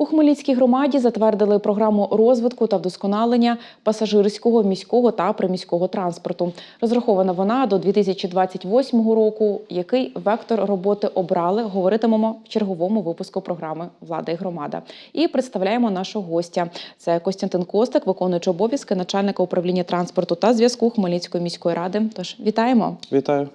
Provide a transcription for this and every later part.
У Хмельницькій громаді затвердили програму розвитку та вдосконалення пасажирського, міського та приміського транспорту. Розрахована вона до 2028 року. Який вектор роботи обрали, говоритимемо в черговому випуску програми Влада і громада. І представляємо нашого гостя. Це Костянтин Костик, виконуючий обов'язки начальника управління транспорту та зв'язку Хмельницької міської ради. Тож вітаємо. Вітаю.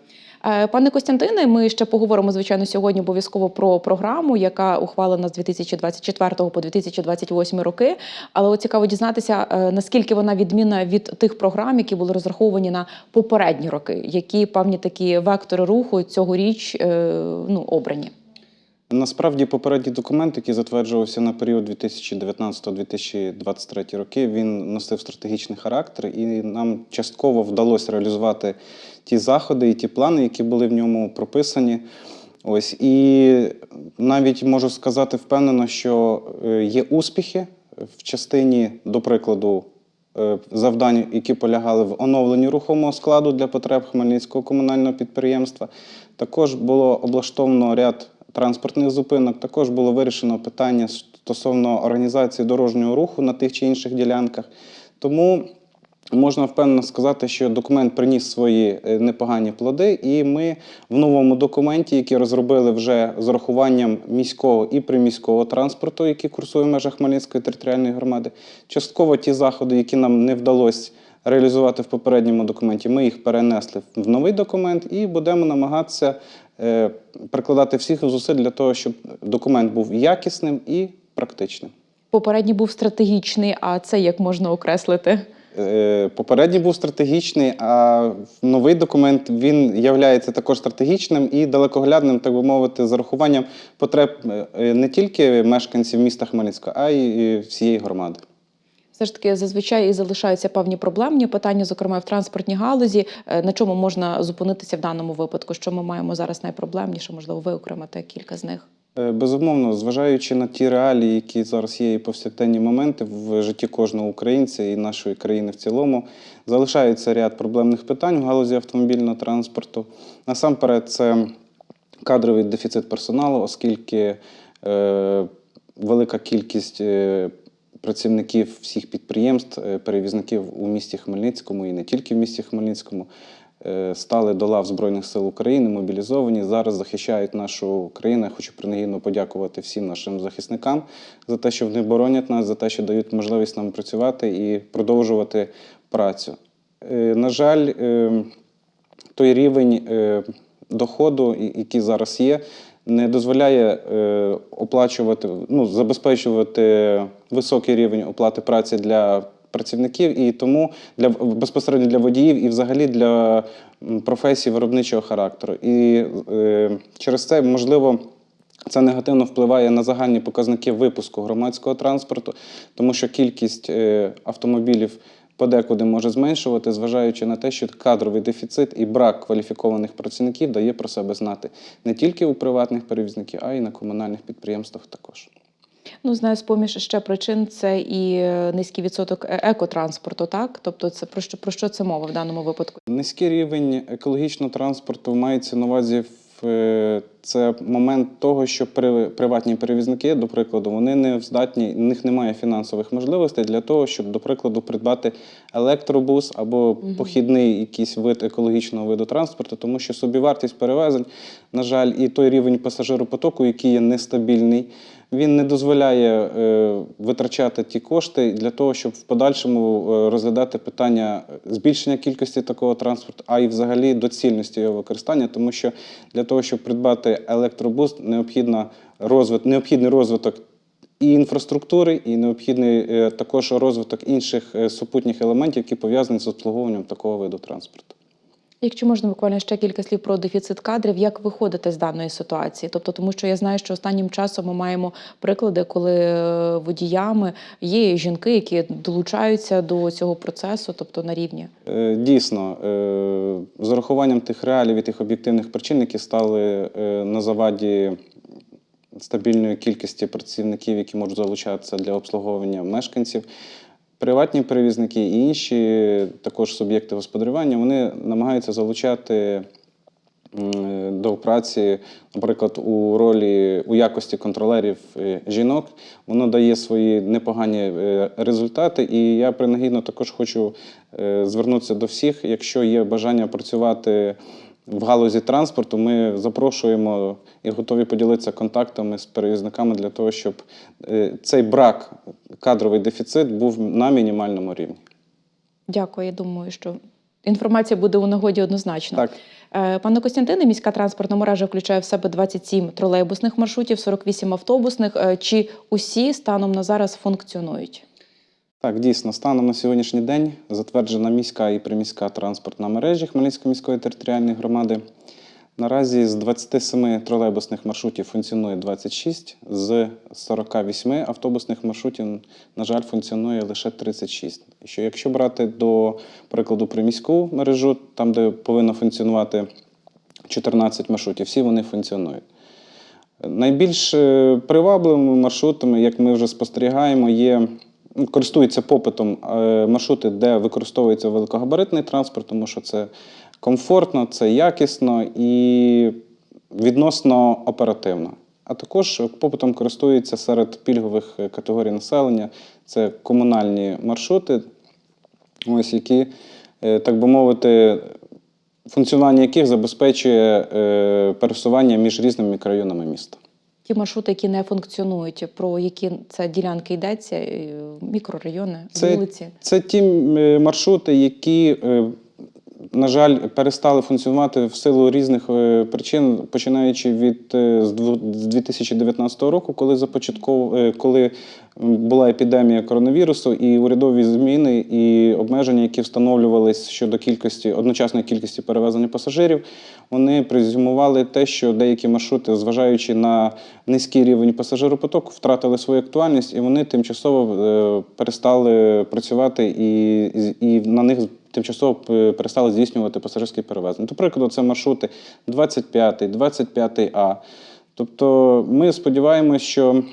Е, Пане Костянтине, ми ще поговоримо звичайно сьогодні обов'язково про програму, яка ухвалена з 2024 по 2028 роки. Але от цікаво дізнатися, е, наскільки вона відмінна від тих програм, які були розраховані на попередні роки, які певні такі вектори руху цьогоріч е, ну, обрані. Насправді, попередній документ, який затверджувався на період 2019-2023 роки, він носив стратегічний характер, і нам частково вдалося реалізувати ті заходи і ті плани, які були в ньому прописані. Ось і навіть можу сказати впевнено, що е, є успіхи в частині, до прикладу, е, завдань, які полягали в оновленні рухомого складу для потреб Хмельницького комунального підприємства. Також було облаштовано ряд транспортних зупинок. Також було вирішено питання стосовно організації дорожнього руху на тих чи інших ділянках. Тому можна впевнено сказати, що документ приніс свої е, непогані плоди, і ми в новому документі, який розробили вже з урахуванням міського і приміського транспорту, який курсує в межах Хмельницької територіальної громади, частково ті заходи, які нам не вдалося реалізувати в попередньому документі, ми їх перенесли в новий документ і будемо намагатися е, прикладати всіх зусиль для того, щоб документ був якісним і практичним. Попередній був стратегічний, а це як можна окреслити? Е, Попередній був стратегічний, а новий документ він є також стратегічним і далекоглядним, так би мовити, з урахуванням потреб е, не тільки мешканців міста Хмельницького, а й всієї громади. Все ж таки, зазвичай і залишаються певні проблемні питання, зокрема в транспортній галузі. Е, На чому можна зупинитися в даному випадку? Що ми маємо зараз найпроблемніше? Можливо, виокремити кілька з них. Е, Безумовно, зважаючи на ті реалії, які зараз є і повсякденні моменти в житті кожного українця і нашої країни в цілому, залишається ряд проблемних питань в галузі автомобільного транспорту. Насамперед, це кадровий дефіцит персоналу, оскільки е, велика кількість е, працівників всіх підприємств, е, перевізників у місті Хмельницькому і не тільки в місті Хмельницькому е, стали до лав Збройних сил України, мобілізовані. Зараз захищають нашу країну. Я хочу принагідно подякувати всім нашим захисникам за те, що вони боронять нас, за те, що дають можливість нам працювати і продовжувати працю. Е, На жаль, той рівень доходу, який зараз є, не дозволяє е, оплачувати, ну, забезпечувати високий рівень оплати праці для працівників, і тому для безпосередньо для водіїв і взагалі для професій виробничого характеру. І е, через це можливо. Це негативно впливає на загальні показники випуску громадського транспорту, тому що кількість е, автомобілів подекуди може зменшувати, зважаючи на те, що кадровий дефіцит і брак кваліфікованих працівників дає про себе знати не тільки у приватних перевізників, а й на комунальних підприємствах також. Ну, знаю, з поміж ще причин це і е, низький відсоток е- екотранспорту, так? Тобто, це про що про що це мова в даному випадку? Низький рівень екологічного транспорту мається на увазі в це момент того, що при- приватні перевізники, до прикладу, вони не здатні, в них немає фінансових можливостей для того, щоб, до прикладу, придбати електробус або похідний якийсь вид екологічного виду транспорту, тому що собівартість перевезень, на жаль, і той рівень пасажиропотоку, який є нестабільний, він не дозволяє е, витрачати ті кошти для того, щоб в подальшому е, розглядати питання збільшення кількості такого транспорту, а й взагалі доцільності його використання, тому що для того, щоб придбати електробус, необхідно розвит, необхідний розвиток і інфраструктури, і необхідний е, також розвиток інших супутніх елементів, які пов'язані з обслуговуванням такого виду транспорту. Якщо можна буквально ще кілька слів про дефіцит кадрів, як виходити з даної ситуації? Тобто, тому що я знаю, що останнім часом ми маємо приклади, коли е, водіями є жінки, які долучаються до цього процесу, тобто на рівні. Е, Дійсно, е, з урахуванням тих реалій і тих об'єктивних причин, які стали на заваді стабільної кількості працівників, які можуть залучатися для обслуговування мешканців, приватні перевізники і інші також суб'єкти господарювання, вони намагаються залучати до праці, наприклад, у ролі у якості контролерів е, жінок, воно дає свої непогані е, результати. І я принагідно також хочу е, звернутися до всіх, якщо є бажання працювати. В галузі транспорту ми запрошуємо і готові поділитися контактами з перевізниками для того, щоб е, цей брак, кадровий дефіцит був на мінімальному рівні. Дякую. Я думаю, що інформація буде у нагоді однозначно. Так. Е, Пане Костянтине, міська транспортна мережа включає в себе 27 тролейбусних маршрутів, 48 автобусних. Е, Чи усі станом на зараз функціонують? Так, дійсно, станом на сьогоднішній день затверджена міська і приміська транспортна мережі Хмельницької міської територіальної громади. Наразі з 27 тролейбусних маршрутів функціонує 26, з 48 автобусних маршрутів, на жаль, функціонує лише 36. Що якщо брати до прикладу приміську мережу, там, де повинно функціонувати 14 маршрутів, всі вони функціонують. Найбільш е, привабливими маршрутами, як ми вже спостерігаємо, є користуються попитом е, маршрути, де використовується великогабаритний транспорт, тому що це комфортно, це якісно і відносно оперативно. А також попитом користуються серед пільгових категорій населення. Це комунальні маршрути, ось які, е, так би мовити, функціонування яких забезпечує е, пересування між різними мікрорайонами міста. Ті маршрути, які не функціонують, про які це ділянки йдеться, е, мікрорайони, Це- вулиці. Це ті маршрути, які, е, на жаль, перестали функціонувати в силу різних е, причин, починаючи від е, з дву- з 2019 року, коли започатков... е, коли була епідемія коронавірусу, і урядові зміни і обмеження, які встановлювались щодо кількості одночасної кількості перевезення пасажирів, вони презюмували те, що деякі маршрути, зважаючи на низький рівень пасажиропотоку, втратили свою актуальність, і вони тимчасово перестали працювати і, і на них тимчасово перестали здійснювати пасажирські перевезення. До прикладу, це маршрути 25, 25А. Тобто ми сподіваємося, що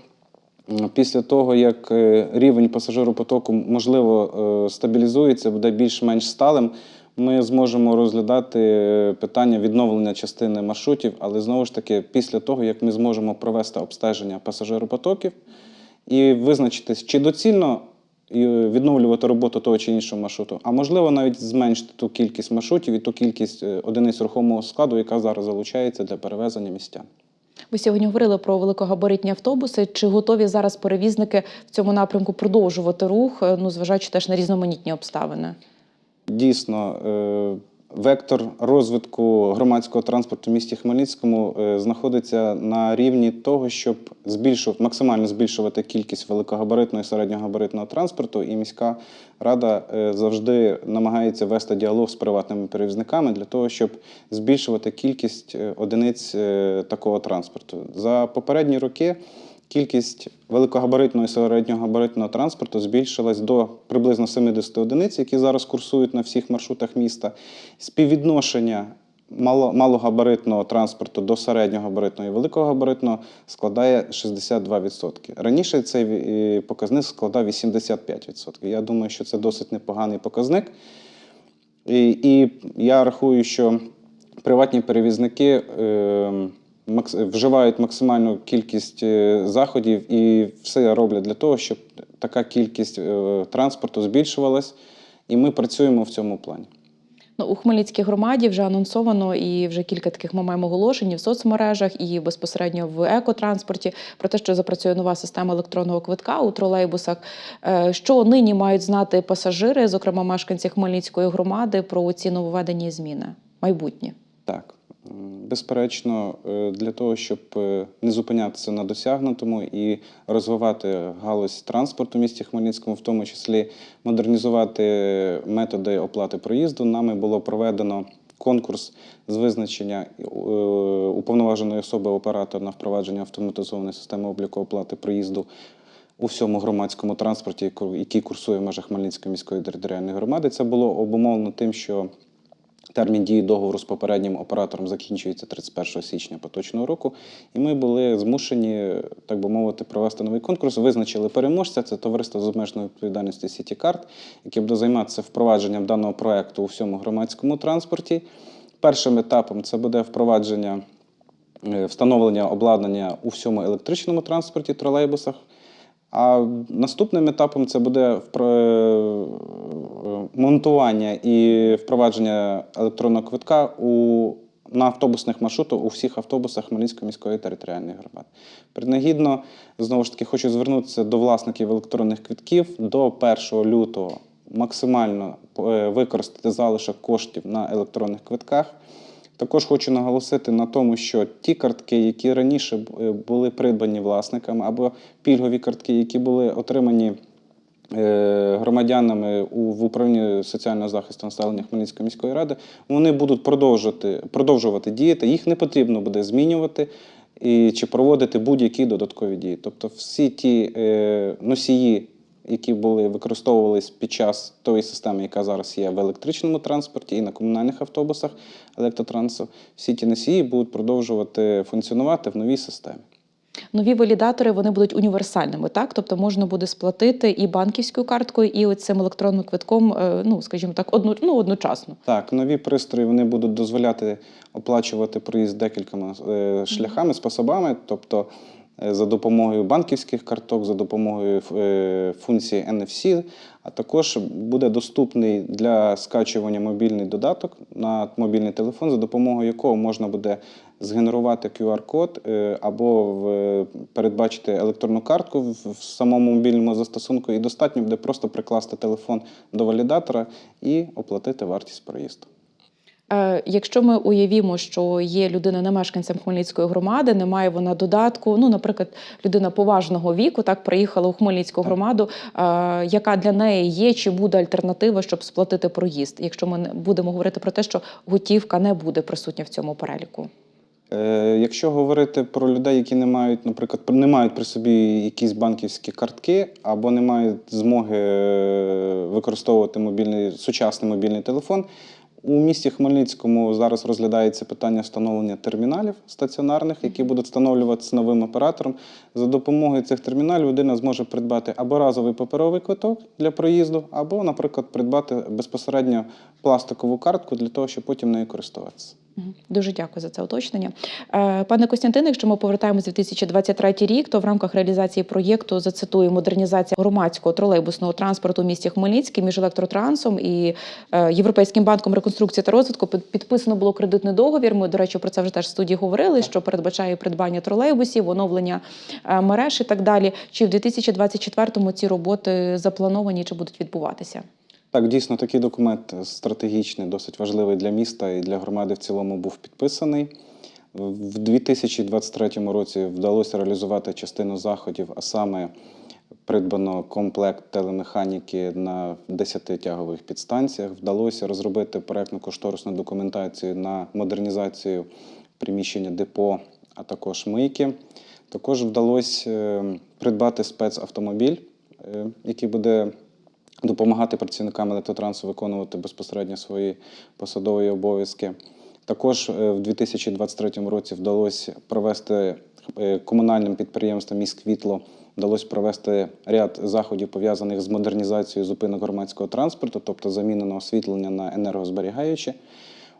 після того, як е, рівень пасажиропотоку, можливо, е, стабілізується, буде більш-менш сталим, ми зможемо розглядати е, питання відновлення частини маршрутів, але знову ж таки, після того, як ми зможемо провести обстеження пасажиропотоків і визначитись, чи доцільно і відновлювати роботу того чи іншого маршруту, а можливо навіть зменшити ту кількість маршрутів і ту кількість е, одиниць рухомого складу, яка зараз залучається для перевезення містян. Ви сьогодні говорили про великогабаритні автобуси. Чи готові зараз перевізники в цьому напрямку продовжувати рух, е, ну зважаючи теж на різноманітні обставини? Дійсно, е, вектор розвитку громадського транспорту в місті Хмельницькому е, знаходиться на рівні того, щоб збільшувати максимально збільшувати кількість великогабаритного і середньогабаритного транспорту. І міська рада е, завжди намагається вести діалог з приватними перевізниками для того, щоб збільшувати кількість е, одиниць такого транспорту. За попередні роки. Кількість великогабаритного і середньогабаритного транспорту збільшилась до приблизно 70 одиниць, які зараз курсують на всіх маршрутах міста. Співвідношення малогабаритного транспорту до середньогабаритного і великогабаритного складає 62%. Раніше цей е, показник складав 85%. Я думаю, що це досить непоганий показник. І, і я рахую, що приватні перевізники е, вживають максимальну кількість е, заходів і все роблять для того, щоб така кількість е, транспорту збільшувалась, і ми працюємо в цьому плані. Ну, у Хмельницькій громаді вже анонсовано і вже кілька таких ми маємо оголошень і в соцмережах, і безпосередньо в екотранспорті про те, що запрацює нова система електронного квитка у тролейбусах. Е, Що нині мають знати пасажири, зокрема мешканці Хмельницької громади, про ці нововведені зміни майбутнє? Так, безперечно, е, для того, щоб е, не зупинятися на досягнутому і розвивати галузь транспорту в місті Хмельницькому, в тому числі модернізувати методи оплати проїзду, нами було проведено конкурс з визначення е, уповноваженої особи оператора на впровадження автоматизованої системи обліку оплати проїзду. У всьому громадському транспорті, який курсує в межах Хмельницької міської територіальної громади, це було обумовлено тим, що Термін дії договору з попереднім оператором закінчується 31 січня поточного року, і ми були змушені, так би мовити, провести новий конкурс. Визначили переможця. Це товариство з обмеженою відповідальністю CityCard, яке буде займатися впровадженням даного проекту у всьому громадському транспорті. Першим етапом це буде впровадження е, встановлення обладнання у всьому електричному транспорті, тролейбусах. А наступним етапом це буде монтування і впровадження електронного квитка у, на автобусних маршрутах у всіх автобусах Хмельницької міської територіальної громади. Принагідно, знову ж таки, хочу звернутися до власників електронних квитків до 1 лютого максимально е, використати залишок коштів на електронних квитках. Також хочу наголосити на тому, що ті картки, які раніше е, були придбані власниками, або пільгові картки, які були отримані е, громадянами в управлінні соціального захисту населення Хмельницької міської ради, вони будуть продовжувати, продовжувати діяти. Їх не потрібно буде змінювати і, чи проводити будь-які додаткові дії. Тобто всі ті е, носії, які були використовувались під час тої системи, яка зараз є в електричному транспорті і на комунальних автобусах електротрансу, всі ті носії будуть продовжувати функціонувати в новій системі. Нові валідатори вони будуть універсальними, так? Тобто можна буде сплатити і банківською карткою, і цим електронним квитком, е, ну скажімо так, одну, ну, одночасно. Так, нові пристрої вони будуть дозволяти оплачувати проїзд декількома е, шляхами, способами, тобто за допомогою банківських карток, за допомогою е, функції NFC, а також буде доступний для скачування мобільний додаток на мобільний телефон, за допомогою якого можна буде згенерувати QR-код е, або передбачити електронну картку в самому мобільному застосунку, і достатньо буде просто прикласти телефон до валідатора і оплатити вартість проїзду. Е, Якщо ми уявімо, що є людина не мешканцем Хмельницької громади, немає вона додатку. Ну, наприклад, людина поважного віку так приїхала у Хмельницьку громаду, е, яка для неї є, чи буде альтернатива, щоб сплатити проїзд, якщо ми не будемо говорити про те, що готівка не буде присутня в цьому переліку. Е, Якщо говорити про людей, які не мають, наприклад, не мають при собі якісь банківські картки або не мають змоги використовувати мобільний сучасний мобільний телефон. У місті Хмельницькому зараз розглядається питання встановлення терміналів стаціонарних, які будуть встановлюватися новим оператором. За допомогою цих терміналів людина зможе придбати або разовий паперовий квиток для проїзду, або, наприклад, придбати безпосередньо пластикову картку для того, щоб потім нею користуватися. Дуже дякую за це уточнення. Е, Пане Костянтине, якщо ми повертаємось в 2023 рік, то в рамках реалізації проєкту зацитую модернізація громадського тролейбусного транспорту у місті Хмельницький між електротрансом і е, Європейським банком реконструкції та розвитку підписано було кредитний договір. Ми, до речі, про це вже теж в студії говорили, що передбачає придбання тролейбусів, оновлення е, мереж і так далі. Чи в 2024-му ці роботи заплановані чи будуть відбуватися? Так, дійсно, такий документ стратегічний, досить важливий для міста і для громади в цілому був підписаний. В 2023 році вдалося реалізувати частину заходів, а саме придбано комплект телемеханіки на 10 тягових підстанціях. Вдалося розробити проєктно-кошторисну документацію на модернізацію приміщення депо, а також мийки. Також вдалося е, придбати спецавтомобіль, е, який буде допомагати працівникам електротрансу виконувати безпосередньо свої посадові обов'язки. Також е, в 2023 році вдалося провести е, комунальним підприємством «Міськвітло» вдалося провести ряд заходів, пов'язаних з модернізацією зупинок громадського транспорту, тобто замінено освітлення на енергозберігаюче.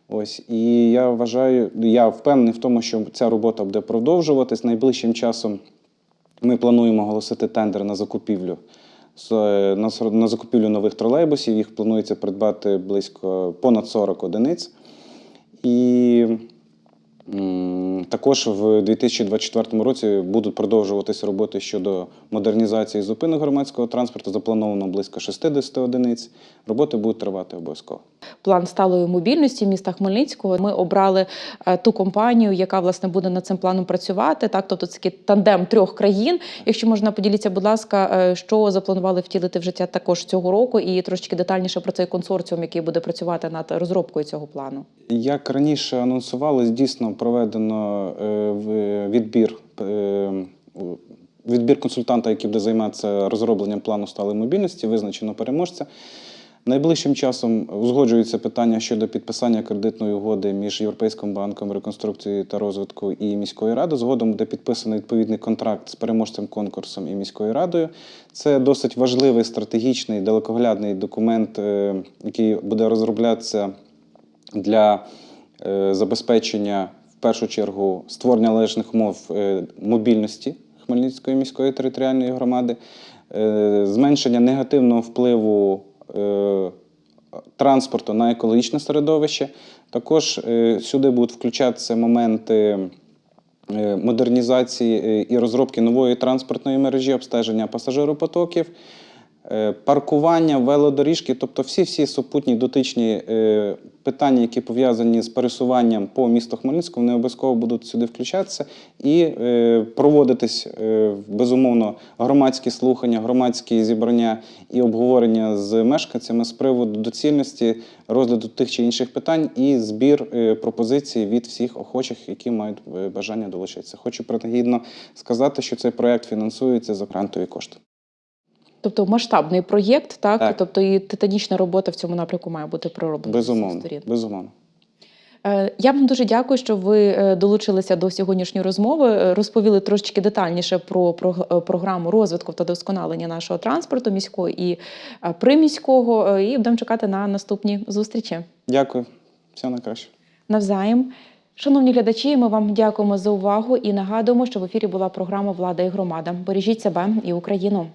Ось і я вважаю, я впевнений в тому, що ця робота буде продовжуватись. Найближчим часом ми плануємо оголосити тендер на закупівлю на закупівлю нових тролейбусів. Їх планується придбати близько понад 40 одиниць. І також в 2024 році будуть продовжуватися роботи щодо модернізації зупинок громадського транспорту. Заплановано близько 60 одиниць. Роботи будуть тривати обов'язково. план сталої мобільності міста Хмельницького. Ми обрали е, ту компанію, яка власне буде над цим планом працювати. Так, тобто це такий тандем трьох країн. Якщо можна поділіться, будь ласка, е, що запланували втілити в життя також цього року, і трошечки детальніше про цей консорціум, який буде працювати над розробкою цього плану. Як раніше анонсувалось, дійсно проведено е, відбір. е, Відбір консультанта, який буде займатися розробленням плану сталої мобільності, визначено переможця. Найближчим часом узгоджується питання щодо підписання кредитної угоди між Європейським банком реконструкції та розвитку і міською радою. Згодом буде підписаний відповідний контракт з переможцем конкурсом і міською радою. Це досить важливий стратегічний далекоглядний документ, е, який буде розроблятися для забезпечення першу чергу створення належних умов е, мобільності Хмельницької міської територіальної громади, е, зменшення негативного впливу е, транспорту на екологічне середовище. Також сюди будуть включатися моменти модернізації і розробки нової транспортної мережі, обстеження пасажиропотоків, паркування, велодоріжки, тобто всі-всі супутні дотичні питання, які пов'язані з пересуванням по місту Хмельницькому, вони обов'язково будуть сюди включатися і е, проводитись е, безумовно громадські слухання, громадські зібрання і обговорення з мешканцями з приводу доцільності розгляду тих чи інших питань і збір е, пропозицій від всіх охочих, які мають бажання долучитися. Хочу принагідно сказати, що цей проект фінансується за грантові кошти. Тобто масштабний проєкт, так? Так. тобто і титанічна робота в цьому напрямку має бути пророблена. Безумовно, безумовно. Е, Я вам дуже дякую, що ви е, долучилися до сьогоднішньої розмови, е, розповіли трошечки детальніше про програму розвитку та досконалення нашого транспорту міського і приміського. І будемо чекати на наступні зустрічі. Дякую. Всього найкраще. Навзаєм. Шановні глядачі, ми вам дякуємо за увагу і нагадуємо, що в ефірі була програма Влада і громада. Бережіть себе і Україну.